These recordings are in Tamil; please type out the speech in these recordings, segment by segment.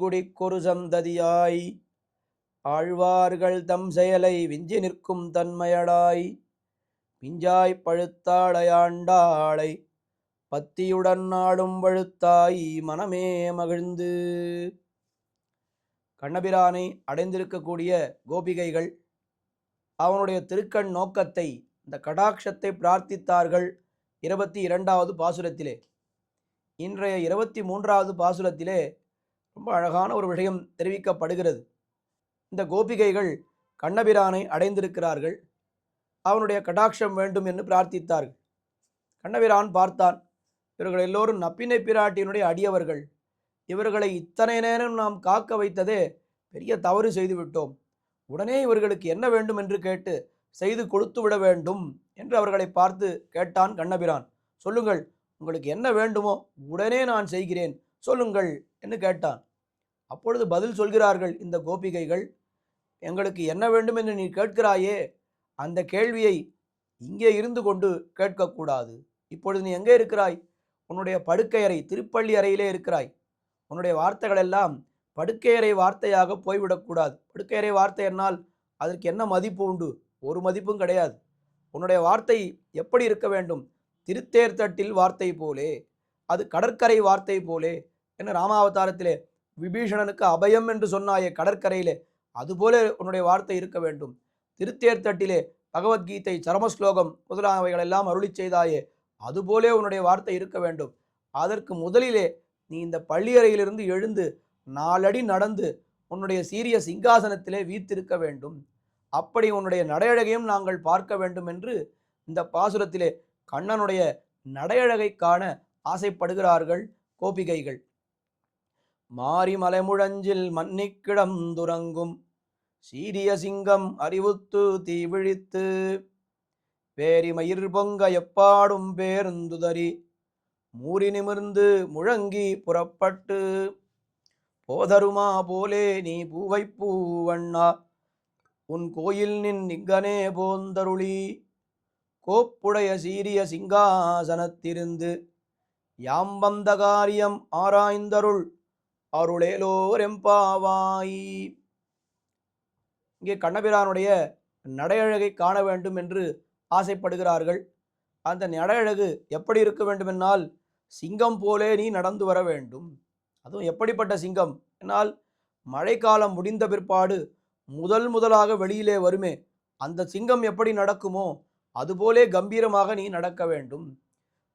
குடிக்கொரு சந்ததியாய் ஆழ்வார்கள் தம் செயலை விஞ்சி நிற்கும் தன்மையடாய். பிஞ்சாய் பழுத்தாளையாண்டாளை பத்தியுடன் நாடும் பழுத்தாய் மனமே மகிழ்ந்து. கண்ணபிரானை அடைந்திருக்கக்கூடிய கோபிகைகள் அவனுடைய திருக்கண் நோக்கத்தை இந்த கடாட்சத்தை பிரார்த்தித்தார்கள் இருபத்தி இரண்டாவது பாசுரத்திலே. இன்றைய இருபத்தி மூன்றாவது பாசுரத்திலே ரொம்ப அழகான ஒரு விஷயம் தெரிவிக்கப்படுகிறது. இந்த கோபிகைகள் கண்ணபிரானை அடைந்திருக்கிறார்கள். அவனுடைய கடாட்சம் வேண்டும் என்று பிரார்த்தித்தார்கள். கண்ணபிரான் பார்த்தான். இவர்கள் எல்லோரும் நப்பினை பிராட்டியினுடைய அடியவர்கள். இவர்களை இத்தனை நேரம் நாம் காக்க வைத்ததே பெரிய தவறு செய்துவிட்டோம் உடனே இவர்களுக்கு என்ன வேண்டும் என்று கேட்டு செய்து கொடுத்து விட வேண்டும் என்று அவர்களை பார்த்து கேட்டான் கண்ணபிரான். சொல்லுங்கள் உங்களுக்கு என்ன வேண்டுமோ உடனே நான் செய்கிறேன். சொல்லுங்கள் என்று கேட்டான். அப்பொழுது பதில் சொல்கிறார்கள் இந்த கோபிகைகள் எங்களுக்கு என்ன வேண்டும் என்று நீ கேட்கிறாயே? அந்த கேள்வியை இங்கே இருந்து கொண்டு கேட்கக்கூடாது. இப்பொழுது நீ எங்கே இருக்கிறாய்? உன்னுடைய படுக்கை அறை திருப்பள்ளி அறையிலே இருக்கிறாய். உன்னுடைய வார்த்தைகள் எல்லாம் படுக்கையறை வார்த்தையாக போய்விடக்கூடாது. படுக்கையறை வார்த்தை என்னால் அதற்கு என்ன மதிப்பு உண்டு? ஒரு மதிப்பும் கிடையாது. உன்னுடைய வார்த்தை எப்படி இருக்க வேண்டும்? திருத்தேர் தட்டில் வார்த்தை போலே அது கடற்கரை வார்த்தை போலே என்ன ராமாவதாரத்திலே விபீஷணனுக்கு அபயம் என்று சொன்னாயே கடற்கரையிலே. அதுபோல உன்னுடைய வார்த்தை இருக்க வேண்டும். திருத்தேர் தட்டிலே பகவத்கீதை சரமஸ்லோகம் முதலானவைகள் எல்லாம் அருளி செய்தாயே அதுபோலே உன்னுடைய வார்த்தை இருக்க வேண்டும். அதற்கு முதலிலே நீ இந்த பள்ளியறையிலிருந்து எழுந்து நாலடி நடந்து உன்னுடைய சீரிய சிங்காசனத்திலே வீத்திருக்க வேண்டும். அப்படி உன்னுடைய நடையழகையும் நாங்கள் பார்க்க வேண்டும் என்று இந்த பாசுரத்திலே கண்ணனுடைய நடையழகை காண ஆசைப்படுகிறார்கள் கோபிகைகள். மாறி மலைமுழஞ்சில் மன்னிக்கிடம் துறங்கும் சீரிய சிங்கம் அறிவுத்து தீவிழித்து பேரிமயிர் பொங்க எப்பாடும் பேருந்துதறி மூறி நிமிர்ந்து முழங்கி புறப்பட்டு போதருமா போலே நீ பூவை பூவண்ணா உன் கோயில் நின் நிங்கனே போந்தருளி. கோப்புடைய சீரிய சிங்காசனத்திருந்து யாம் வந்த காரியம் ஆராய்ந்தருள் அருளேலோரெம்பாவாய் இங்கே கண்ணபிரானுடைய நடையழகை காண வேண்டும் என்று ஆசைப்படுகிறார்கள். அந்த நடையழகு எப்படி இருக்க வேண்டுமென்றால் சிங்கம் போலே நீ நடந்து வர வேண்டும். அதுவும் எப்படிப்பட்ட சிங்கம்? என்னால் மழைக்காலம் முடிந்த பிற்பாடு முதல் முதலாக வெளியிலே வருமே அந்த சிங்கம் எப்படி நடக்குமோ அதுபோலே கம்பீரமாக நீ நடக்க வேண்டும்.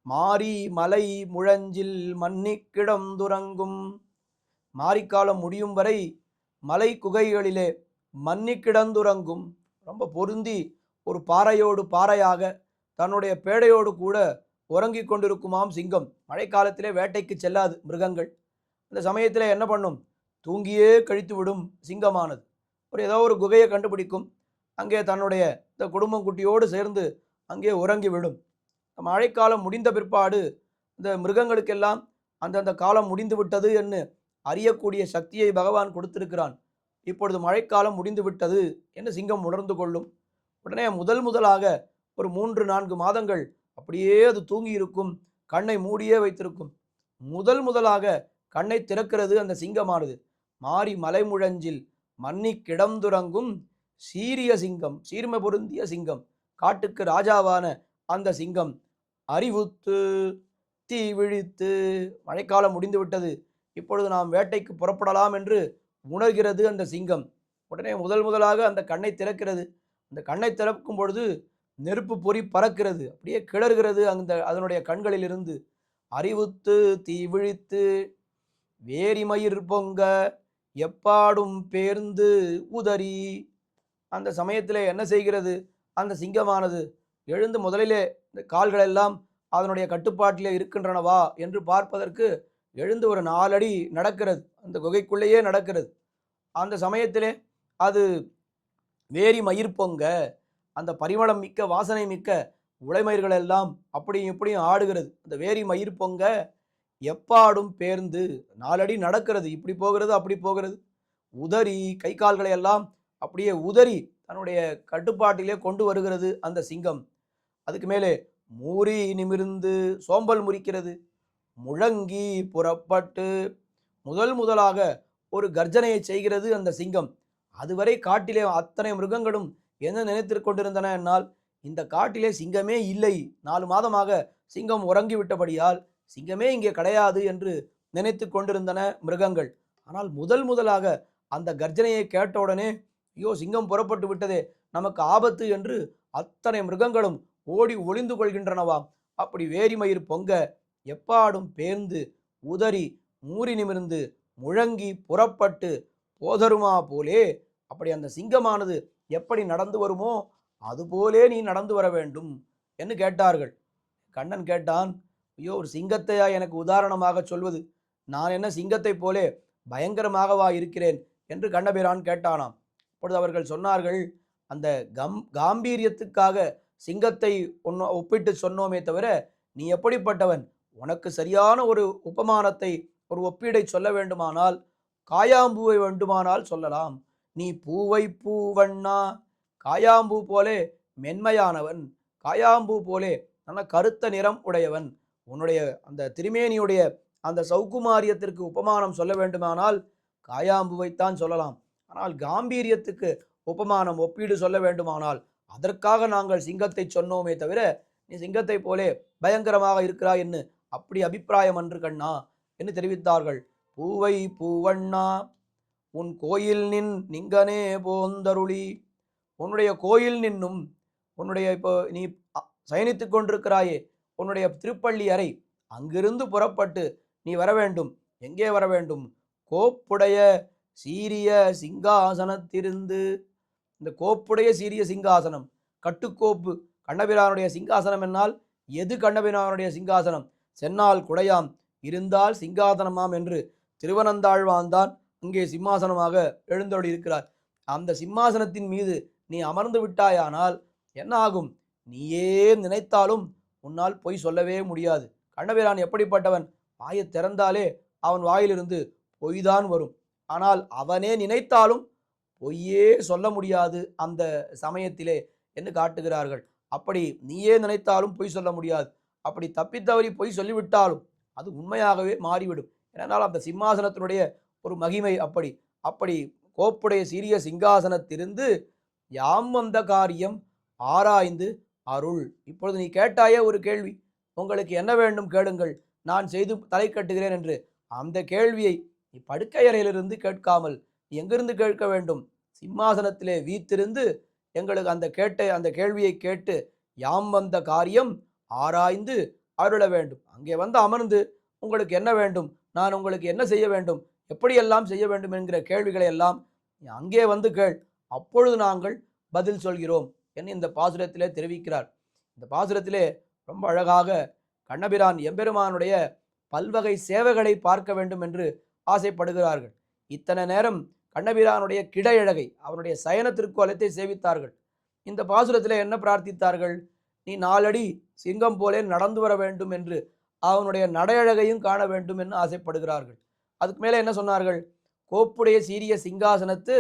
மாறி மலை முழஞ்சில் மன்னிக்கிடம் துறங்கும் மாரிக்காலம் முடியும் வரை மலை குகைகளிலே மன்னி கிடந்துறங்கும் ரொம்ப பொருந்தி ஒரு பாறையோடு பாறையாக தன்னுடைய பேடையோடு கூட உறங்கிக் கொண்டிருக்குமாம் சிங்கம். மழைக்காலத்திலே வேட்டைக்கு செல்லாது மிருகங்கள். அந்த சமயத்தில் என்ன பண்ணும்? தூங்கியே கழித்து விடும் சிங்கமானது. ஒரு ஏதோ ஒரு குகையை கண்டுபிடிக்கும். அங்கே தன்னுடைய இந்த குடும்பம் குட்டியோடு சேர்ந்து அங்கே உறங்கி விடும் மழைக்காலம் முடிந்த பிற்பாடு இந்த மிருகங்களுக்கெல்லாம் அந்தந்த காலம் முடிந்து விட்டது என்று அறியக்கூடிய சக்தியை பகவான் கொடுத்திருக்கிறான். இப்பொழுது மழைக்காலம் முடிந்து விட்டது என்று சிங்கம் உணர்ந்து கொள்ளும். உடனே முதல் முதலாக ஒரு மூன்று நான்கு மாதங்கள் அப்படியே அது தூங்கி இருக்கும் கண்ணை மூடியே வைத்திருக்கும். முதல் முதலாக கண்ணை திறக்கிறது அந்த சிங்கமானது. மாறி மலைமுழஞ்சில் மன்னி கிடந்துறங்கும் சீரிய சிங்கம் சீர்மை பொருந்திய சிங்கம் காட்டுக்கு ராஜாவான அந்த சிங்கம். அறிவுத்து தீ விழித்து மழைக்காலம் முடிந்து விட்டது இப்பொழுது நாம் வேட்டைக்கு புறப்படலாம் என்று உணர்கிறது அந்த சிங்கம். உடனே முதல் முதலாக அந்த கண்ணை திறக்கிறது. அந்த கண்ணை திறக்கும் பொழுது நெருப்பு பொறி பறக்கிறது. அப்படியே கிளறுகிறது அந்த அதனுடைய கண்களிலிருந்து. அறிவுத்து தீ விழித்து வேரிமயிர் பொங்க எப்பாடும் பேர்ந்து உதறி. அந்த சமயத்தில் என்ன செய்கிறது? அந்த சிங்கமானது எழுந்து முதலிலே இந்த கால்களெல்லாம் அதனுடைய கட்டுப்பாட்டிலே இருக்கின்றனவா என்று பார்ப்பதற்கு எழுந்து ஒரு நாலடி நடக்கிறது. அந்த குகைக்குள்ளேயே நடக்கிறது. அந்த சமயத்திலே அது வேரி மயிர் பொங்க அந்த பரிமளம் மிக்க வாசனை மிக்க உழைமயிர்கள் எல்லாம் அப்படியும் இப்படியும் ஆடுகிறது. அந்த வேரி மயிர் பொங்க எப்பாடும் பேர்ந்து நாலடி நடக்கிறது. இப்படி போகிறது அப்படி போகிறது. உதறி கை கால்களை எல்லாம் அப்படியே உதறி தன்னுடைய கட்டுப்பாட்டிலே கொண்டு வருகிறது அந்த சிங்கம். அதுக்கு மேலே மூறி நிமிர்ந்து சோம்பல் முறிக்கிறது. முழங்கி புறப்பட்டு முதல் முதலாக ஒரு கர்ஜனையை செய்கிறது அந்த சிங்கம். அதுவரை காட்டிலே அத்தனை மிருகங்களும் என்ன நினைத்து கொண்டிருந்தன என்னால்? இந்த காட்டிலே சிங்கமே இல்லை. நாலு மாதமாக சிங்கம் உறங்கி விட்டபடியால் சிங்கமே இங்கே கிடையாது என்று நினைத்து கொண்டிருந்தன மிருகங்கள். ஆனால் முதல் முதலாக அந்த கர்ஜனையை கேட்டவுடனே ஐயோ சிங்கம் புறப்பட்டு விட்டதே நமக்கு ஆபத்து என்று அத்தனை மிருகங்களும் ஓடி ஒளிந்து கொள்கின்றனவாம். அப்படி வேரிமயிர் பொங்க எப்பாடும் பேர்ந்து உதறி மூறி நிமிர்ந்து முழங்கி புறப்பட்டு போதருமா போலே? அப்படி அந்த சிங்கமானது எப்படி நடந்து வருமோ அதுபோலே நீ நடந்து வர வேண்டும் என்று கேட்டார்கள். கண்ணன் கேட்டான் ஐயோ ஒரு சிங்கத்தையா எனக்கு உதாரணமாக சொல்வது? நான் என்ன சிங்கத்தைப் போலே பயங்கரமாகவா இருக்கிறேன்? என்று கண்ணபிரான் கேட்டானாம். அப்பொழுது அவர்கள் சொன்னார்கள் அந்த கம் காம்பீரியத்துக்காக சிங்கத்தை ஒன்று ஒப்பிட்டு சொன்னோமே தவிர நீ எப்படிப்பட்டவன்? உனக்கு சரியான ஒரு உபமானத்தை ஒரு ஒப்பீடை சொல்ல வேண்டுமானால் காயாம்பூவை வேண்டுமானால் சொல்லலாம். நீ பூவை பூவண்ணா காயாம்பூ போலே மென்மையானவன் காயாம்பூ போலே நல்ல கருத்த நிறம் உடையவன். உன்னுடைய அந்த திருமேனியுடைய அந்த சௌகுமாரியத்திற்கு உபமானம் சொல்ல வேண்டுமானால் காயாம்புவைத்தான் சொல்லலாம். ஆனால் காம்பீரியத்துக்கு உபமானம் ஒப்பீடு சொல்ல வேண்டுமானால் அதற்காக நாங்கள் சிங்கத்தை சொன்னோமே தவிர நீ சிங்கத்தை போலே பயங்கரமாக இருக்கிறாய் என்று அப்படி அபிப்பிராயம் அன்று கண்ணா? என்று தெரிவித்தார்கள். பூவை பூவண்ணா உன் கோயில் நின் நிங்கனே போந்தருளி. உன்னுடைய கோயில் நின்னும் உன்னுடைய இப்போ நீ சயனித்து கொண்டிருக்கிறாயே உன்னுடைய திருப்பள்ளி அறை அங்கிருந்து புறப்பட்டு நீ வர வேண்டும். எங்கே வர வேண்டும்? கோப்புடைய சீரிய சிங்காசனத்திருந்து. இந்த கோப்புடைய சீரிய சிங்காசனம் கட்டுக்கோப்பு கண்ணபிரானுடைய சிங்காசனம் என்னால்? எது கண்ணபிரானுடைய சிங்காசனம்? சென்னால் குடையாம் இருந்தால் சிங்காசனமாம் என்று திருவனந்தாழ்வான் தான் அங்கே சிம்மாசனமாக எழுந்தோடி இருக்கிறார். அந்த சிம்மாசனத்தின் மீது நீ அமர்ந்து விட்டாயானால் என்ன ஆகும் நீயே நினைத்தாலும் உன்னால் பொய் சொல்லவே முடியாது. கண்ணபிரான் எப்படிப்பட்டவன்? வாயை திறந்தாலே அவன் வாயிலிருந்து பொய்தான் வரும். ஆனால் அவனே நினைத்தாலும் பொய்யே சொல்ல முடியாது அந்த சமயத்திலே என்று காட்டுகிறார்கள். அப்படி நீயே நினைத்தாலும் பொய் சொல்ல முடியாது. அப்படி தப்பித்தவறி பொய் சொல்லிவிட்டாலும் அது உண்மையாகவே மாறிவிடும். ஏனென்றால் அந்த சிம்மாசனத்தினுடைய ஒரு மகிமை அப்படி. அப்படி கோப்புடைய சீரிய சிங்காசனத்திலிருந்து யாம் வந்த காரியம் ஆராய்ந்து அருள். இப்பொழுது நீ கேட்டாயே ஒரு கேள்வி. உங்களுக்கு என்ன வேண்டும் கேளுங்கள். நான் செய்து தலை கட்டுகிறேன் என்று. அந்த கேள்வியை நீ படுக்கையறையிலிருந்து கேட்காமல் நீ எங்கிருந்து கேட்க வேண்டும்? சிம்மாசனத்திலே வீத்திருந்து எங்களுக்கு அந்த கேட்ட அந்த கேள்வியை கேட்டு யாம் வந்த காரியம் ஆராய்ந்து அருள வேண்டும். அங்கே வந்து அமர்ந்து உங்களுக்கு என்ன வேண்டும்? நான் உங்களுக்கு என்ன செய்ய வேண்டும்? எப்படியெல்லாம் செய்ய வேண்டும் என்கிற கேள்விகளை எல்லாம் அங்கே வந்து கேள். அப்பொழுது நாங்கள் பதில் சொல்கிறோம் என்று இந்த பாசுரத்திலே தெரிவிக்கிறார். இந்த பாசுரத்திலே ரொம்ப அழகாக கண்ணபிரான் எம்பெருமானுடைய பல்வகை சேவைகளை பார்க்க வேண்டும் என்று ஆசைப்படுகிறார்கள். இத்தனை நேரம் கண்ணபிரானுடைய கிடையழகை அவனுடைய சயன திருக்கோலத்தை சேவித்தார்கள். இந்த பாசுரத்தில் என்ன பிரார்த்தித்தார்கள்? நீ நாலடி சிங்கம் போலே நடந்து வர வேண்டும் என்று அவனுடைய நடையழகையும் காண வேண்டும் என்று ஆசைப்படுகிறார்கள். அதுக்கு மேலே என்ன சொன்னார்கள்? கோப்புடைய சீரிய சிங்காசனத்து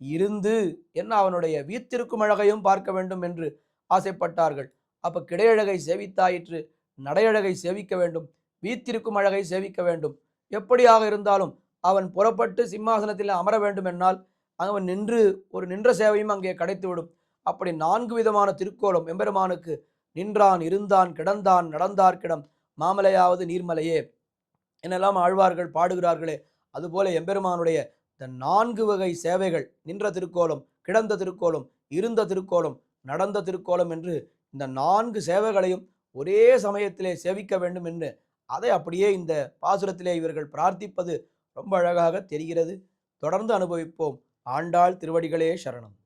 இருந்து என்ன அவனுடைய வீத்திருக்கும் அழகையும் பார்க்க வேண்டும் என்று ஆசைப்பட்டார்கள். அப்போ கிடையழகை சேவித்தாயிற்று நடையழகை சேவிக்க வேண்டும் வீத்திருக்கும் அழகை சேவிக்க வேண்டும். எப்படியாக இருந்தாலும் அவன் புறப்பட்டு சிம்மாசனத்தில் அமர வேண்டும் என்னால் அவன் நின்று ஒரு நின்ற சேவையும் அங்கே கிடைத்துவிடும். அப்படி நான்கு விதமான திருக்கோலம். எம்பெருமானுக்கு நின்றான் இருந்தான் கிடந்தான் நடந்தார்க்கிடம் மாமலையாவது நீர்மலையே என்னெல்லாம் ஆழ்வார்கள் பாடுகிறார்களே அதுபோல எம்பெருமானுடைய இந்த நான்கு வகை சேவைகள் நின்ற திருக்கோலம் கிடந்த திருக்கோலம் இருந்த திருக்கோலம் நடந்த திருக்கோலம் என்று இந்த நான்கு சேவைகளையும் ஒரே சமயத்திலே சேவிக்க வேண்டும் என்று அதை அப்படியே இந்த பாசுரத்திலே இவர்கள் பிரார்த்திப்பது ரொம்ப அழகாக தெரிகிறது. தொடர்ந்து அனுபவிப்போம். ஆண்டாள் திருவடிகளே சரணம்.